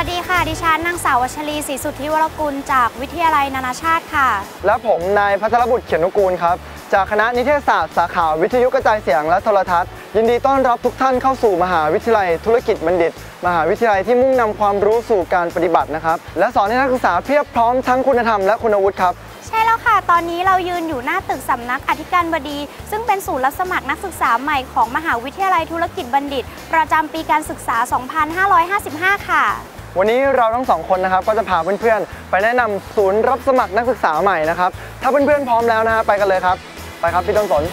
ดิฉันนางสาววัชรีศรีสุทธิวรกุลจากวิทยาลัยนานาชาติค่ะ และผมนายพัทรบุตรเขียนนุกูลครับ จากคณะนิเทศศาสตร์สาขาวิทยุกระจายเสียงและโทรทัศน์ ยินดีต้อนรับทุกท่านเข้าสู่มหาวิทยาลัยธุรกิจบัณฑิต มหาวิทยาลัยที่มุ่งนำความรู้สู่การปฏิบัตินะครับ และสอนให้นักศึกษาเพียบพร้อมทั้งคุณธรรมและคุณวุฒิครับใช่แล้วค่ะ ตอนนี้เรายืนอยู่หน้าตึกสำนักอธิการบดี ซึ่งเป็นศูนย์รับสมัครนักศึกษาใหม่ของมหาวิทยาลัยธุรกิจบัณฑิต ประจำปีการศึกษา 2555 ค่ะ วันนี้เราทั้งสองคนนะครับก็จะพาเพื่อนๆ ไปแนะนำศูนย์รับสมัครนักศึกษาใหม่นะครับ ถ้าเพื่อนๆพร้อมแล้วนะฮะไปกันเลยครับ ไปครับพี่ต้นสน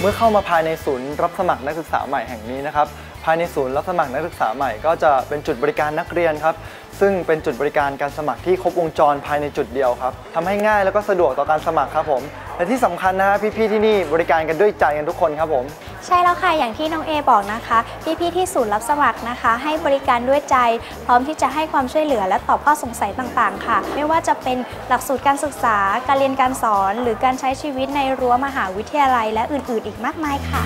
เมื่อเข้ามาภายในศูนย์รับสมัครนักศึกษาใหม่แห่งนี้นะครับภายในศูนย์รับสมัครนักศึกษาใหม่ก็จะเป็นจุดบริการนักเรียนครับ ซึ่งเป็นจุดบริการการสมัครที่ครบวงจรภายในจุดเดียวครับทำให้ง่ายแล้วก็สะดวกต่อการสมัครครับผม และที่สำคัญนะฮะพี่ๆที่นี่บริการกันด้วยใจกันทุกคนครับผม ใช่แล้วค่ะอย่างที่น้องเอบอกนะคะ พี่ๆที่ศูนย์รับสมัครนะคะ ให้บริการด้วยใจ พร้อมที่จะให้ความช่วยเหลือและตอบข้อสงสัยต่างๆ ค่ะ ไม่ว่าจะเป็นหลักสูตรการศึกษา การเรียนการสอน หรือการใช้ชีวิตในรั้วมหาวิทยาลัย และอื่นๆ อีกมากมายค่ะ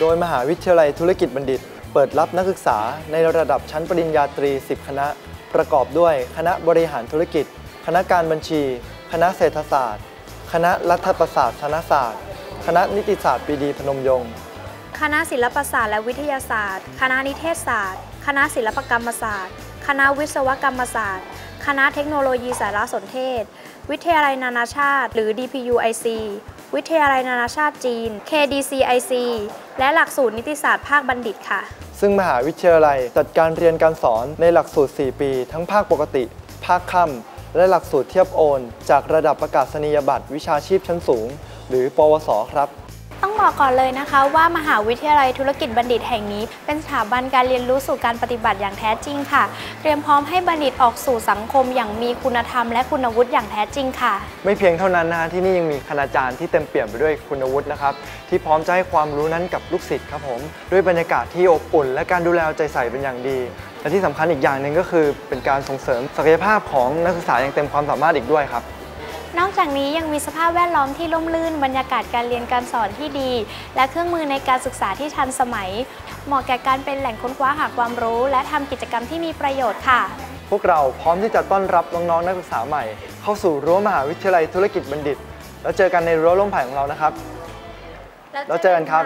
โดยมหาวิทยาลัยธุรกิจบัณฑิต เปิดรับนักศึกษาในระดับชั้นปริญญาตรี 10 คณะ ประกอบด้วยคณะบริหารธุรกิจ คณะการบัญชี คณะเศรษฐศาสตร์ คณะรัฐประศาสตร์ศาสตร์ คณะนิติศาสตร์ปรีดีพนมยงค์ คณะศิลปศาสตร์และวิทยาศาสตร์ คณะนิเทศศาสตร์ คณะศิลปกรรมศาสตร์ คณะวิศวกรรมศาสตร์ คณะเทคโนโลยีสารสนเทศ วิทยาลัยนานาชาติ หรือ DPUIC วิทยาลัยนานาชาติจีน KDCIC และหลักสูตรนิติศาสตร์ภาคบัณฑิตค่ะ ซึ่งมหาวิทยาลัยจัดการเรียนการสอนในหลักสูตร 4 ปี ทั้งภาคปกติ ภาคค่ำ และหลักสูตรเทียบโอน จากระดับประกาศนียบัตรวิชาชีพชั้นสูง หรือ ปวส ครับ ต้องบอกก่อนเลยนะคะว่ามหาวิทยาลัยธุรกิจบัณฑิตแห่งนี้ เป็นสถาบันการเรียนรู้สู่การปฏิบัติอย่างแท้จริงค่ะ เตรียมพร้อมให้บัณฑิตออกสู่สังคมอย่างมีคุณธรรมและคุณวุฒิอย่างแท้จริงค่ะ ไม่เพียงเท่านั้นนะฮะที่นี่ยังมีคณาจารย์ที่เต็มเปี่ยมไปด้วยคุณวุฒินะครับที่พร้อมจะให้ความรู้นั้นกับลูกศิษย์ครับผม ด้วยบรรยากาศที่อบอุ่น และการดูแลเอาใจใส่เป็นอย่างดี และที่สำคัญอีกอย่างหนึ่งก็คือเป็นการส่งเสริมศักยภาพของนักศึกษาอย่างเต็มความสามารถอีกด้วยครับ นอกจากนี้ยังมีสภาพแวดล้อมที่ร่มรื่น บรรยากาศการเรียนการสอนที่ดี และเครื่องมือในการศึกษาที่ทันสมัย เหมาะแก่การเป็นแหล่งค้นคว้าหาความรู้ และทำกิจกรรมที่มีประโยชน์ค่ะ พวกเราพร้อมที่จะต้อนรับน้องๆนักศึกษาใหม่ เข้าสู่รั้วมหาวิทยาลัยธุรกิจบัณฑิต แล้วเจอกันในรั้วร่มไผ่ของเรานะครับ แล้วเจอกันครับ